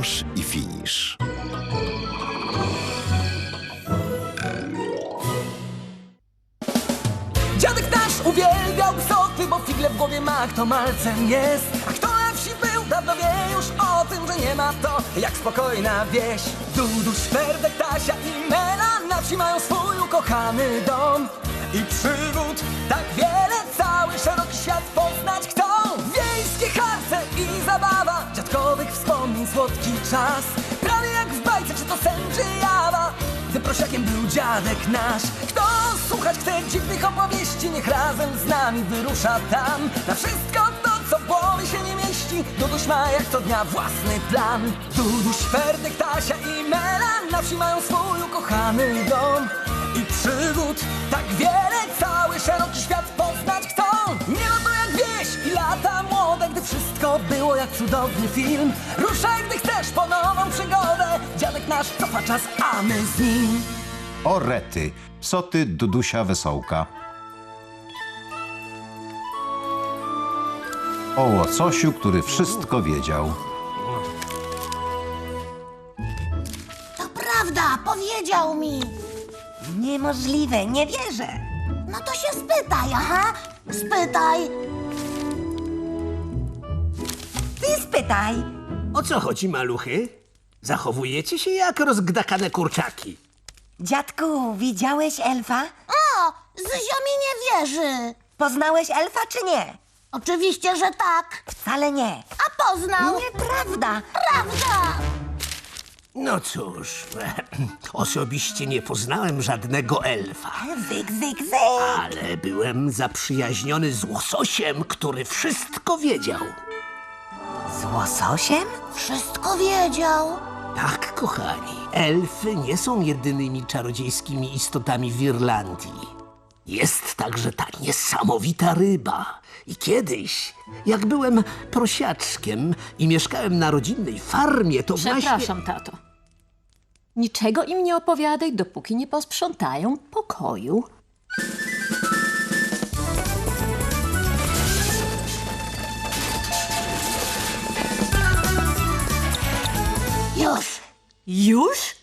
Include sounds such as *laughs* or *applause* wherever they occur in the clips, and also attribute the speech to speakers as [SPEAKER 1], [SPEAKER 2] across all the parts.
[SPEAKER 1] Miłosz i Finisz.
[SPEAKER 2] Dziadek nasz uwielbiał soty, bo figle w głowie ma, kto malcem jest. A kto na wsi był, dawno wie już o tym, że nie ma to jak spokojna wieś. Dudu, Szwerdek, Tasia i Mela na wsi mają swój ukochany dom. I przygód tak wiele, cały szeroki świat poznać kto. Wiejskie harce i zabawa, dziadkowych wspomnień słodki czas. Prawie jak w bajce, czy to sen, czy jawa. Prosiakiem był dziadek nasz Kto słuchać chce dziwnych opowieści Niech razem z nami wyrusza tam Na wszystko to, co w głowie się nie mieści Duduś ma jak co dnia własny plan Duduś, Ferdek, Tasia i Mela Na wsi mają swój ukochany dom I przygód tak wiele Cały szeroki świat wszystko było jak cudowny film Ruszaj, gdy chcesz po nową przygodę Dziadek nasz cofa czas, a my z nim
[SPEAKER 3] O rety, soty Dudusia Wesołka. O łososiu, który wszystko wiedział.
[SPEAKER 4] To prawda, powiedział mi.
[SPEAKER 5] Niemożliwe, nie wierzę.
[SPEAKER 4] No to się spytaj, aha. Spytaj.
[SPEAKER 6] O co chodzi, maluchy? Zachowujecie się jak rozgdakane kurczaki.
[SPEAKER 5] Dziadku, widziałeś elfa?
[SPEAKER 4] O, Zyzio mi nie wierzy.
[SPEAKER 5] Poznałeś elfa czy nie?
[SPEAKER 4] Oczywiście, że tak.
[SPEAKER 5] Wcale nie.
[SPEAKER 4] A poznał.
[SPEAKER 5] Nieprawda.
[SPEAKER 4] Prawda.
[SPEAKER 6] No cóż, *clears throat* osobiście nie poznałem żadnego elfa,
[SPEAKER 5] Zyk, zyk, zyk.
[SPEAKER 6] ale byłem zaprzyjaźniony z łososiem, który wszystko wiedział.
[SPEAKER 5] Z łososiem?
[SPEAKER 4] Wszystko wiedział.
[SPEAKER 6] Tak, kochani, elfy nie są jedynymi czarodziejskimi istotami w Irlandii. Jest także ta niesamowita ryba. I kiedyś, jak byłem prosiaczkiem i mieszkałem na rodzinnej farmie, to właśnie...
[SPEAKER 7] Przepraszam, tato. Niczego im nie opowiadaj, dopóki nie posprzątają pokoju.
[SPEAKER 4] Już.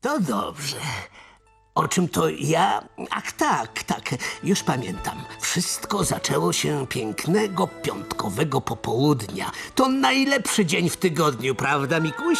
[SPEAKER 6] To dobrze. O czym to ja? Ach tak, tak, już pamiętam. Wszystko zaczęło się pięknego piątkowego popołudnia. To najlepszy dzień w tygodniu, prawda, Mikuś?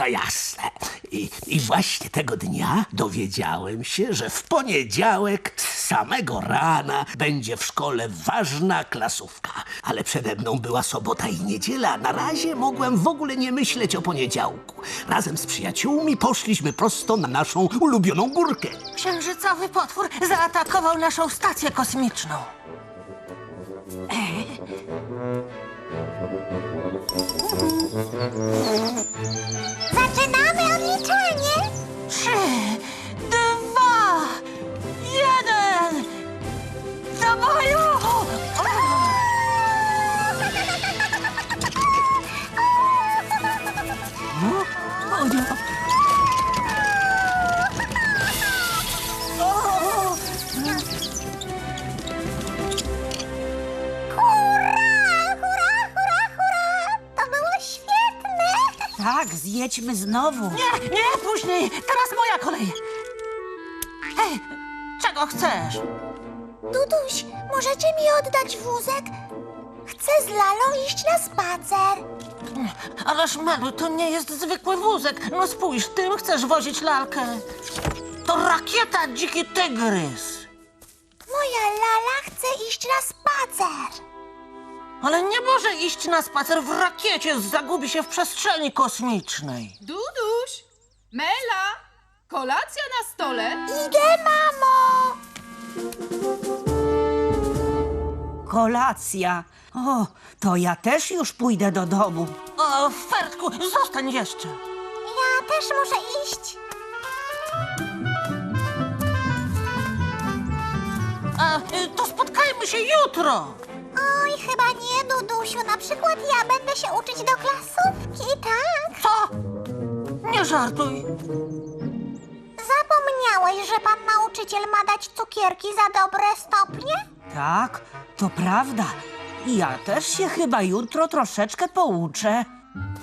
[SPEAKER 6] No jasne. I, I właśnie tego dnia dowiedziałem się, że w poniedziałek z samego rana będzie w szkole ważna klasówka. Ale przede mną była sobota i niedziela. Na razie mogłem w ogóle nie myśleć o poniedziałku. Razem z przyjaciółmi poszliśmy prosto na naszą ulubioną górkę.
[SPEAKER 4] Księżycowy potwór zaatakował naszą stację kosmiczną. Zaczynamy odliczanie. Trzy, dwa, jeden. Do!
[SPEAKER 5] Zjedźmy znowu.
[SPEAKER 4] Nie, nie, później. Teraz moja kolej. Hej, czego chcesz?
[SPEAKER 8] Duduś, możecie mi oddać wózek? Chcę z Lalą iść na spacer.
[SPEAKER 4] Ależ Melu, to nie jest zwykły wózek. No spójrz, tym chcesz wozić lalkę. To rakieta Dziki Tygrys.
[SPEAKER 8] Moja Lala chce iść na spacer.
[SPEAKER 4] Ale nie może iść na spacer w rakiecie, zagubi się w przestrzeni kosmicznej.
[SPEAKER 9] Duduś! Mela! Kolacja na stole!
[SPEAKER 8] Idę, mamo!
[SPEAKER 5] Kolacja. O, to ja też już pójdę do domu.
[SPEAKER 4] O, Fertku, zostań jeszcze.
[SPEAKER 8] Ja też muszę iść.
[SPEAKER 4] A, y, to spotkajmy się jutro.
[SPEAKER 8] Dudusiu. Na przykład ja będę się uczyć do klasówki, tak?
[SPEAKER 4] Co? Nie żartuj.
[SPEAKER 8] Zapomniałeś, że pan nauczyciel ma dać cukierki za dobre stopnie?
[SPEAKER 5] Tak, to prawda. Ja też się chyba jutro troszeczkę pouczę.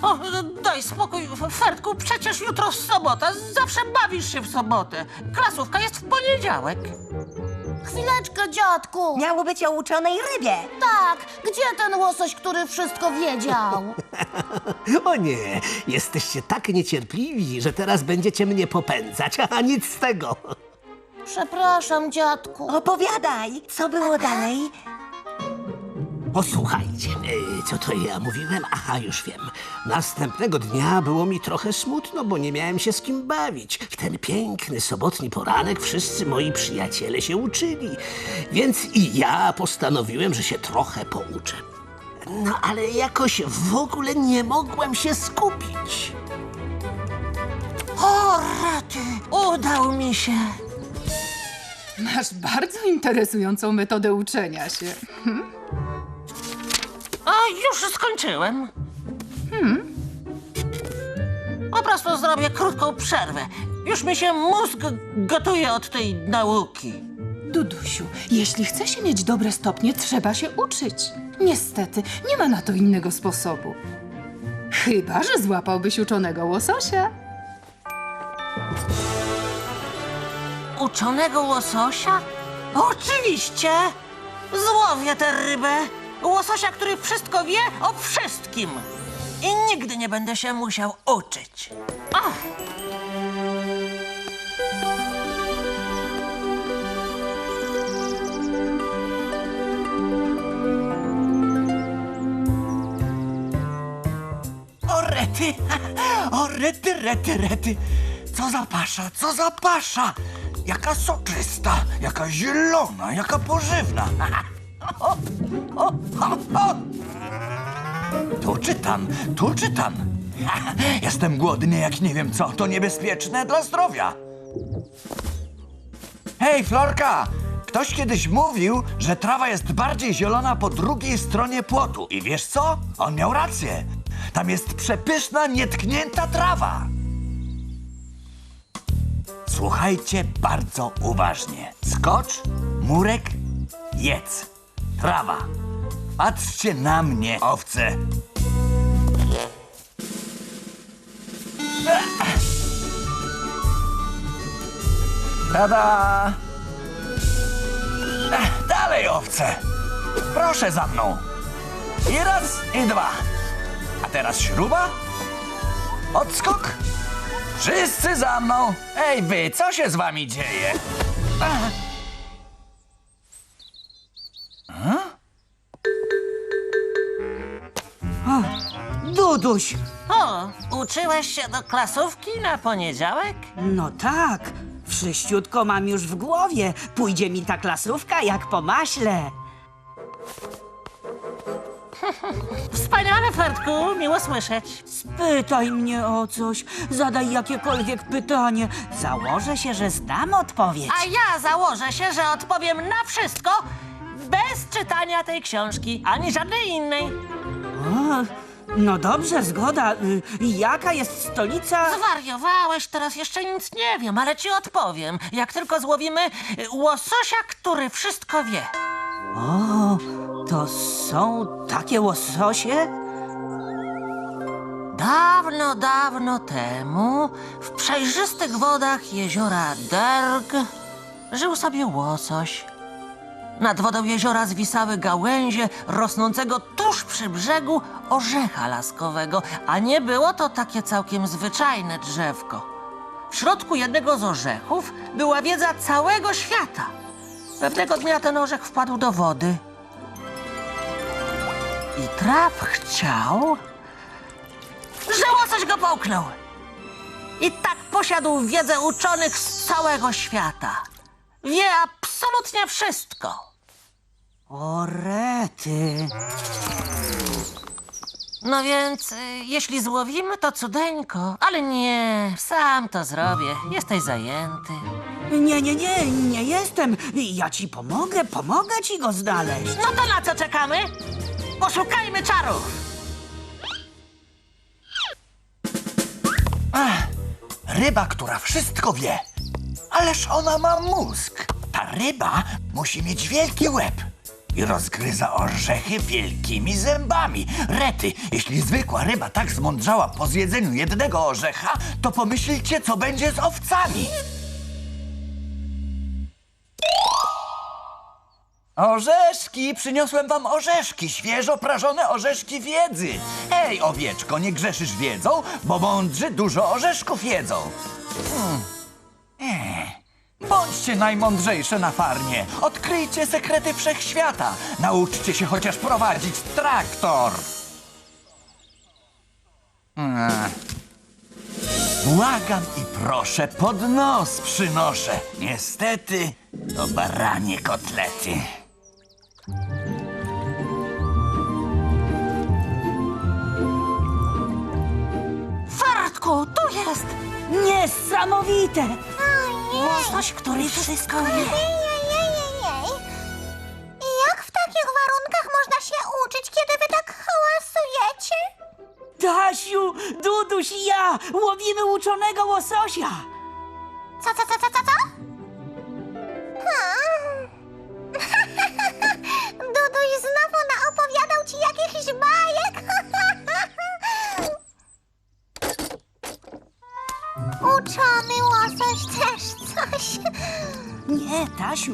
[SPEAKER 4] O, daj spokój, Fertku, przecież jutro sobota, zawsze bawisz się w sobotę. Klasówka jest w poniedziałek.
[SPEAKER 10] Chwileczkę, dziadku.
[SPEAKER 5] Miało być o uczonej rybie.
[SPEAKER 10] Tak, gdzie ten łosoś, który wszystko wiedział? *laughs*
[SPEAKER 6] O nie, jesteście tak niecierpliwi, że teraz będziecie mnie popędzać, *laughs* a nic z tego.
[SPEAKER 10] Przepraszam, dziadku.
[SPEAKER 5] Opowiadaj, co było dalej?
[SPEAKER 6] Posłuchajcie, e, co to ja mówiłem? Aha, już wiem. Następnego dnia było mi trochę smutno, bo nie miałem się z kim bawić. W ten piękny sobotni poranek wszyscy moi przyjaciele się uczyli, więc i ja postanowiłem, że się trochę pouczę. No ale jakoś w ogóle nie mogłem się skupić.
[SPEAKER 4] O, rety, udał mi się.
[SPEAKER 9] Masz bardzo interesującą metodę uczenia się.
[SPEAKER 4] Już skończyłem. Hmm. Po prostu zrobię krótką przerwę. Już mi się mózg gotuje od tej nauki.
[SPEAKER 9] Dudusiu, jeśli chce się mieć dobre stopnie, trzeba się uczyć. Niestety, nie ma na to innego sposobu. Chyba, że złapałbyś uczonego łososia.
[SPEAKER 4] Uczonego łososia? Oczywiście! Złowię tę rybę. Łososia, który wszystko wie o wszystkim. I nigdy nie będę się musiał uczyć. Ach.
[SPEAKER 1] O rety, o rety, rety, rety. Co za pasza, co za pasza. Jaka soczysta, jaka zielona, jaka pożywna. *laughs* O, o, o. Tu czytam, tu czytam. *laughs* Jestem głodny jak nie wiem co, to niebezpieczne dla zdrowia. Hej, Florka! Ktoś kiedyś mówił, że trawa jest bardziej zielona po drugiej stronie płotu. I wiesz co? On miał rację. Tam jest przepyszna, nietknięta trawa. Słuchajcie bardzo uważnie. Skocz, murek, jedz. Trawa. Patrzcie na mnie, owce. Tada! Ech, Dalej, owce! Proszę za mną! I raz, i dwa. A teraz śruba? Odskok? Wszyscy za mną! Ej, wy, co się z wami dzieje? Ach.
[SPEAKER 5] Duduś!
[SPEAKER 4] O, uczyłeś się do klasówki na poniedziałek?
[SPEAKER 5] No tak, wszyściutko mam już w głowie. Pójdzie mi ta klasówka jak po maśle. *laughs*
[SPEAKER 4] Wspaniale, Fertku, miło słyszeć.
[SPEAKER 5] Spytaj mnie o coś, zadaj jakiekolwiek pytanie. Założę się, że znam odpowiedź.
[SPEAKER 4] A ja założę się, że odpowiem na wszystko bez czytania tej książki, ani żadnej innej.
[SPEAKER 5] O, no dobrze, zgoda. Y, Jaka jest stolica?
[SPEAKER 4] Zwariowałeś, teraz jeszcze nic nie wiem, ale ci odpowiem. Jak tylko złowimy y, łososia, który wszystko wie.
[SPEAKER 5] O, to są takie łososie?
[SPEAKER 4] Dawno, dawno temu w przejrzystych wodach jeziora Derg żył sobie łosoś. Nad wodą jeziora zwisały gałęzie rosnącego tuż przy brzegu orzecha laskowego, a nie było to takie całkiem zwyczajne drzewko. W środku jednego z orzechów była wiedza całego świata. Pewnego dnia ten orzech wpadł do wody. I traf chciał, że łosoś go połknął. I tak posiadł wiedzę uczonych z całego świata. Wie absolutnie wszystko.
[SPEAKER 5] O rety.
[SPEAKER 4] No więc, y, jeśli złowimy, to cudeńko. Ale nie, sam to zrobię. Jesteś zajęty.
[SPEAKER 5] Nie, nie, nie, nie jestem. Ja ci pomogę, pomogę ci go znaleźć.
[SPEAKER 4] No to na co czekamy? Poszukajmy czarów.
[SPEAKER 1] Ryba, która wszystko wie. Ależ ona ma mózg. Ta ryba musi mieć wielki łeb. I rozgryza orzechy wielkimi zębami. Rety, jeśli zwykła ryba tak zmądrzała po zjedzeniu jednego orzecha, to pomyślcie, co będzie z owcami. Orzeszki! Przyniosłem wam orzeszki, świeżo prażone orzeszki wiedzy. Ej, owieczko, nie grzeszysz wiedzą, bo mądrzy dużo orzeszków jedzą. Hmm. Ech. Bądźcie najmądrzejsze na farmie. Odkryjcie sekrety wszechświata. Nauczcie się chociaż prowadzić traktor. Ech. Błagam i proszę, pod nos przynoszę. Niestety, to baranie kotlety.
[SPEAKER 4] Fertku, tu jest!
[SPEAKER 5] Niesamowite!
[SPEAKER 4] Łosoś, który wszystko wie.
[SPEAKER 8] I jak w takich warunkach można się uczyć, kiedy wy tak hałasujecie?
[SPEAKER 5] Tasiu, Duduś i ja łowimy uczonego łososia.
[SPEAKER 8] Co, co, co,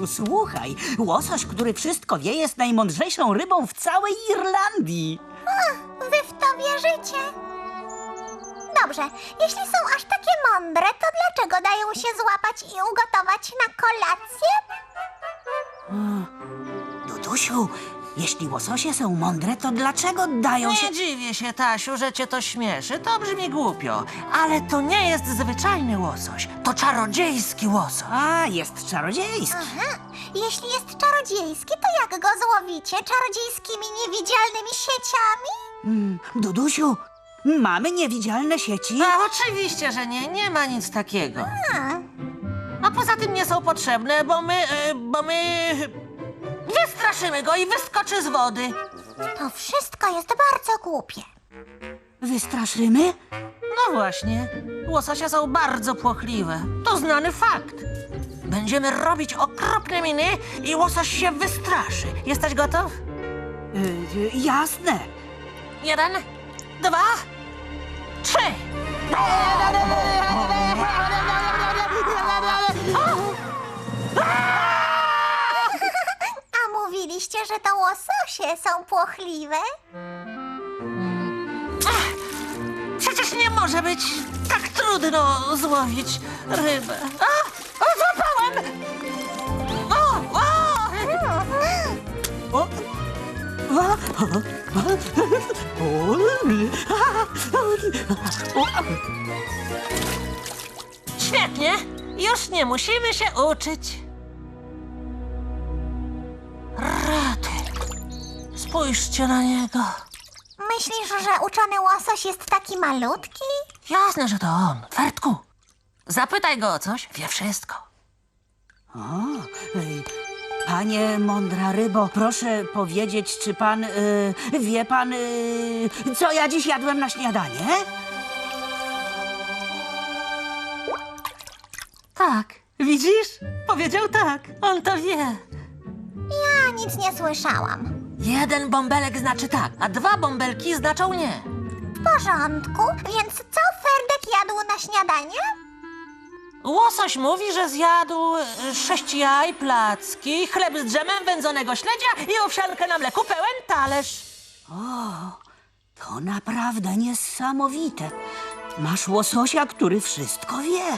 [SPEAKER 5] Słuchaj. Łosoś, który wszystko wie, jest najmądrzejszą rybą w całej Irlandii.
[SPEAKER 8] Wy w to wierzycie? Dobrze, jeśli są aż takie mądre, to dlaczego dają się złapać i ugotować na kolację?
[SPEAKER 5] Dudusiu, jeśli łososie są mądre, to dlaczego dają się...
[SPEAKER 4] Nie dziwię się, Tasiu, że cię to śmieszy. To brzmi głupio. Ale to nie jest zwyczajny łosoś. To czarodziejski łosoś.
[SPEAKER 5] A, jest czarodziejski.
[SPEAKER 8] Aha, jeśli jest czarodziejski, to jak go złowicie? Czarodziejskimi niewidzialnymi sieciami?
[SPEAKER 5] Mm, Dudusiu, mamy niewidzialne sieci?
[SPEAKER 4] A oczywiście, że nie. Nie ma nic takiego. A poza tym nie są potrzebne, bo my... e, bo my... Wystraszymy go i wyskoczy z wody.
[SPEAKER 8] To wszystko jest bardzo głupie.
[SPEAKER 5] Wystraszymy?
[SPEAKER 4] No właśnie. Łososia są bardzo płochliwe. To znany fakt. Będziemy robić okropne miny i łosoś się wystraszy. Jesteś gotów?
[SPEAKER 5] Y, y, jasne.
[SPEAKER 4] Jeden, dwa, trzy.
[SPEAKER 8] A mówiliście, że to łososie są płochliwe?
[SPEAKER 4] Przecież nie może być tak trudno złowić rybę. A! Złapałem! O, o!
[SPEAKER 5] O,
[SPEAKER 4] Świetnie! Już nie musimy się uczyć. Spójrzcie na niego.
[SPEAKER 8] Myślisz, że uczony łosoś jest taki malutki?
[SPEAKER 4] Jasne, że to on. Fertku, zapytaj go o coś. Wie wszystko.
[SPEAKER 5] Ej, Panie mądra rybo, proszę powiedzieć, czy pan y, wie pan, y, co ja dziś jadłem na śniadanie?
[SPEAKER 4] Tak, widzisz? Powiedział tak. On to wie.
[SPEAKER 8] Ja nic nie słyszałam.
[SPEAKER 4] Jeden bąbelek znaczy tak, a dwa bąbelki znaczą nie.
[SPEAKER 8] W porządku, więc co Ferdek jadł na śniadanie?
[SPEAKER 4] Łosoś mówi, że zjadł e, sześć jaj, placki, chleb z dżemem, wędzonego śledzia i owsiankę na mleku pełen talerz.
[SPEAKER 5] To naprawdę niesamowite. Masz łososia, który wszystko wie.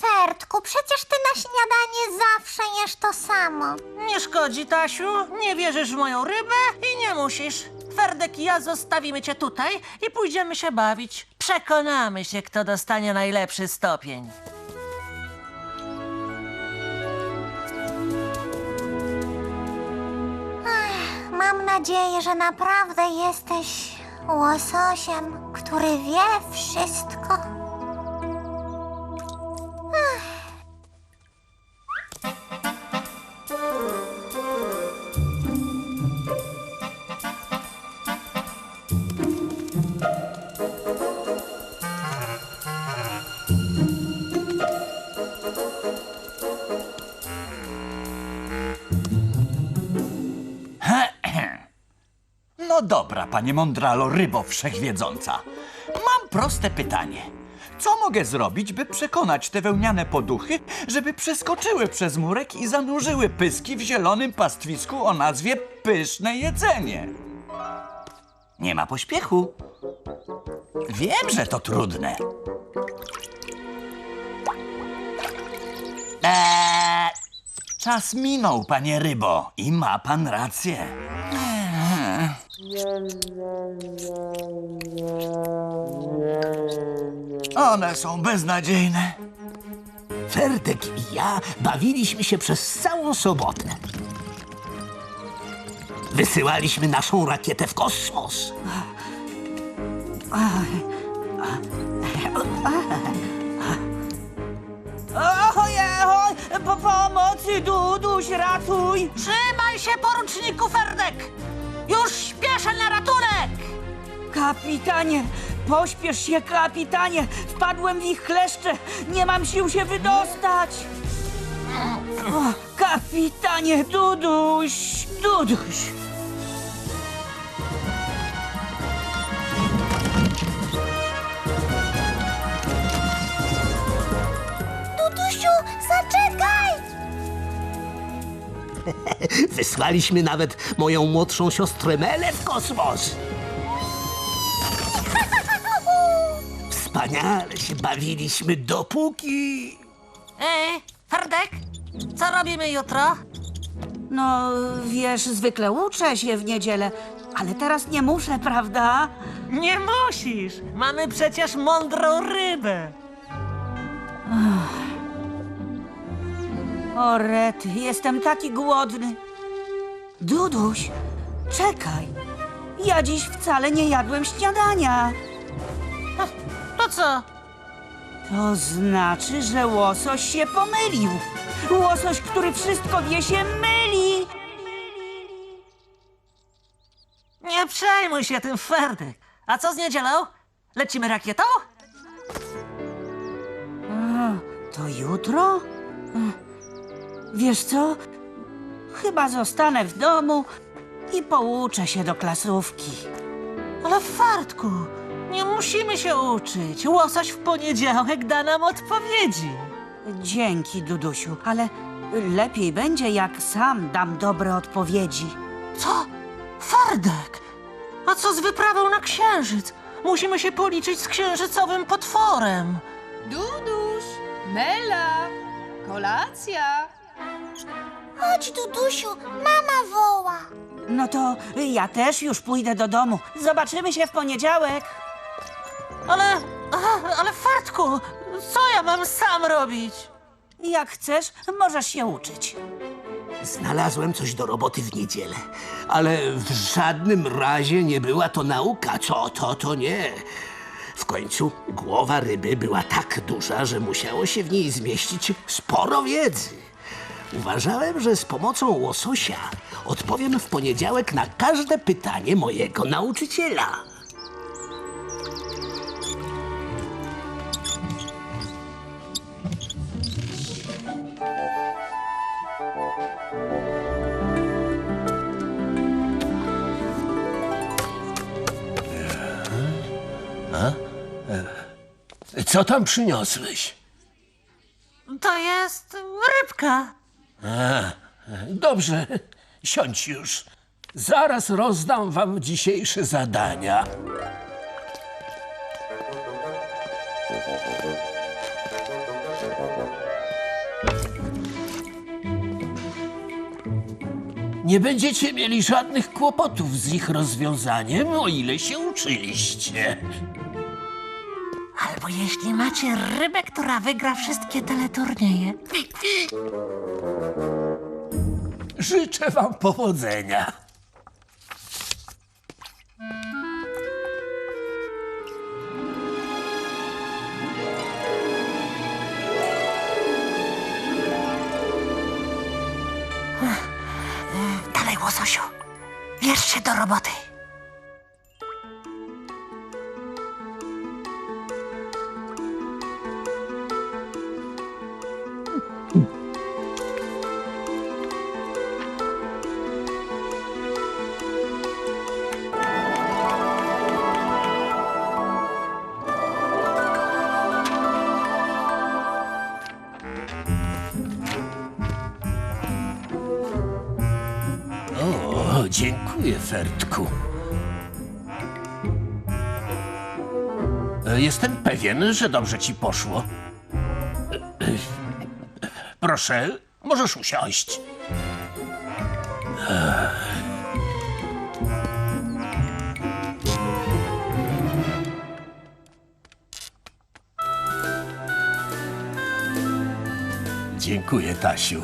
[SPEAKER 8] Ferdku, przecież ty na śniadanie zawsze jesz to samo.
[SPEAKER 4] Nie szkodzi, Tasiu. Nie wierzysz w moją rybę i nie musisz. Ferdek i ja zostawimy cię tutaj i pójdziemy się bawić. Przekonamy się, kto dostanie najlepszy stopień.
[SPEAKER 8] Mam nadzieję, że naprawdę jesteś łososiem, który wie wszystko.
[SPEAKER 1] Panie Mondralo, rybo wszechwiedząca. Mam proste pytanie. Co mogę zrobić, by przekonać te wełniane poduchy, żeby przeskoczyły przez murek i zanurzyły pyski w zielonym pastwisku o nazwie Pyszne Jedzenie? Nie ma pośpiechu. Wiem, że to trudne. Eee, czas minął, panie rybo, i ma pan rację. One są beznadziejne.
[SPEAKER 6] Ferdek i ja bawiliśmy się przez całą sobotę. Wysyłaliśmy naszą rakietę w kosmos.
[SPEAKER 5] Ojej, oj, po pomocy, Duduś, ratuj!
[SPEAKER 4] Trzymaj się, poruczniku Ferdek! Już śpieszę na ratunek!
[SPEAKER 5] Kapitanie, pośpiesz się, kapitanie! Wpadłem w ich kleszcze! Nie mam sił się wydostać! O, kapitanie, Duduś, Duduś! *laughs*
[SPEAKER 6] Wysłaliśmy nawet moją młodszą siostrę Melę w kosmos. *laughs* Wspaniale się bawiliśmy dopóki...
[SPEAKER 4] Ej, Ferdek, co robimy jutro?
[SPEAKER 5] No, wiesz, zwykle uczę się w niedzielę, ale teraz nie muszę, prawda?
[SPEAKER 4] Nie musisz! Mamy przecież mądrą rybę!
[SPEAKER 5] O, rety, jestem taki głodny. Duduś, czekaj. Ja dziś wcale nie jadłem śniadania.
[SPEAKER 4] To co?
[SPEAKER 5] To znaczy, że łosoś się pomylił. Łosoś, który wszystko wie, się myli.
[SPEAKER 4] Nie przejmuj się tym, Ferdek. A co z niedzielą? Lecimy rakietą?
[SPEAKER 5] To jutro? Wiesz co? Chyba zostanę w domu i pouczę się do klasówki.
[SPEAKER 4] Ale Ferdku, nie musimy się uczyć. Łosoś w poniedziałek da nam odpowiedzi.
[SPEAKER 5] Dzięki, Dudusiu, ale lepiej będzie, jak sam dam dobre odpowiedzi.
[SPEAKER 4] Co? Ferdek! A co z wyprawą na księżyc? Musimy się policzyć z księżycowym potworem.
[SPEAKER 9] Duduś, Mela, kolacja.
[SPEAKER 8] Chodź, Dudusiu, mama woła.
[SPEAKER 5] No to ja też już pójdę do domu. Zobaczymy się w poniedziałek.
[SPEAKER 4] Ale, ale Ferdku, co ja mam sam robić?
[SPEAKER 5] Jak chcesz, możesz się uczyć.
[SPEAKER 6] Znalazłem coś do roboty w niedzielę, ale w żadnym razie nie była to nauka. Co to, to nie. W końcu głowa ryby była tak duża, że musiało się w niej zmieścić sporo wiedzy. Uważałem, że z pomocą łososia odpowiem w poniedziałek na każde pytanie mojego nauczyciela.
[SPEAKER 11] Co tam przyniosłeś?
[SPEAKER 4] To jest rybka.
[SPEAKER 11] Dobrze, siądź już. Zaraz rozdam wam dzisiejsze zadania. Nie będziecie mieli żadnych kłopotów z ich rozwiązaniem, o ile się uczyliście.
[SPEAKER 4] Jeśli macie rybę, która wygra wszystkie teleturnieje.
[SPEAKER 11] Życzę wam powodzenia.
[SPEAKER 4] Dalej, łososiu. Bierz się do roboty.
[SPEAKER 11] Że dobrze ci poszło. Proszę, możesz usiąść. Dziękuję, Tasiu.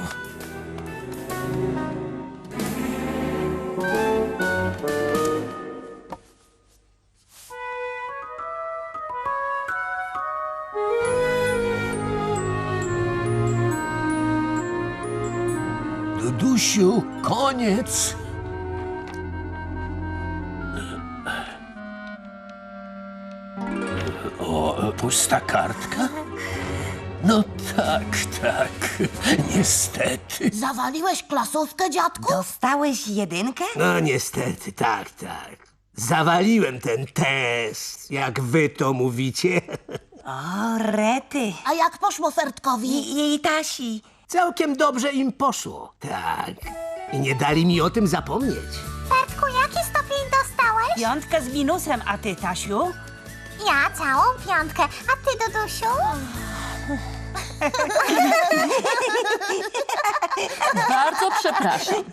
[SPEAKER 11] Koniec. O, pusta kartka? No tak, tak. Niestety.
[SPEAKER 8] Zawaliłeś klasówkę, dziadku?
[SPEAKER 2] Dostałeś jedynkę?
[SPEAKER 6] No niestety, tak, tak. Zawaliłem ten test, jak wy to mówicie.
[SPEAKER 2] O, rety.
[SPEAKER 8] A jak poszło Fertkowi?
[SPEAKER 2] I, i Tasi.
[SPEAKER 6] Całkiem dobrze im poszło. Tak. I nie dali mi o tym zapomnieć.
[SPEAKER 8] Fertku, jaki stopień dostałeś?
[SPEAKER 5] Piątkę z minusem, a ty, Tasiu?
[SPEAKER 8] Ja całą piątkę. A ty, Dudusiu?
[SPEAKER 7] Bardzo przepraszam.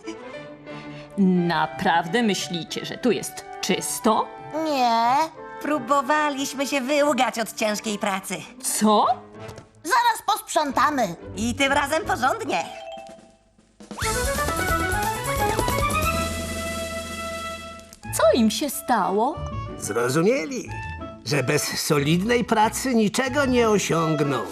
[SPEAKER 7] Naprawdę myślicie, że tu jest czysto?
[SPEAKER 8] Nie.
[SPEAKER 2] Próbowaliśmy się wyłgać od ciężkiej pracy.
[SPEAKER 7] Co?
[SPEAKER 8] Zaraz posprzątamy.
[SPEAKER 2] I tym razem porządnie.
[SPEAKER 7] Im się stało?
[SPEAKER 6] Zrozumieli, że bez solidnej pracy niczego nie osiągną. *laughs*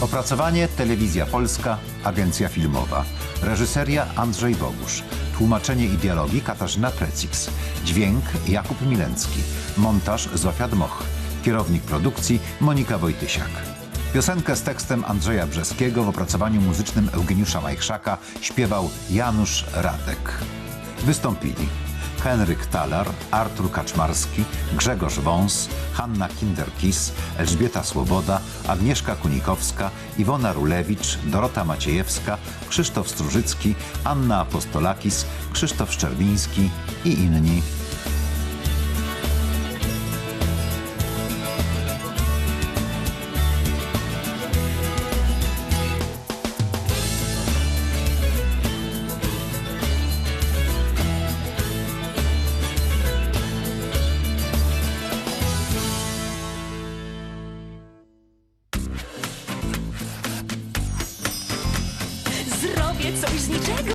[SPEAKER 3] Opracowanie Telewizja Polska, Agencja Filmowa. Reżyseria Andrzej Bogusz. Tłumaczenie i dialogi Katarzyna Precix. Dźwięk Jakub Milencki. Montaż Zofia Dmoch. Kierownik produkcji Monika Wojtysiak. Piosenkę z tekstem Andrzeja Brzeskiego w opracowaniu muzycznym Eugeniusza Majchrzaka śpiewał Janusz Radek. Wystąpili Henryk Talar, Artur Kaczmarski, Grzegorz Wąs, Hanna Kinderkis, Elżbieta Słoboda, Agnieszka Kunikowska, Iwona Rulewicz, Dorota Maciejewska, Krzysztof Strużycki, Anna Apostolakis, Krzysztof Szczerbiński i inni.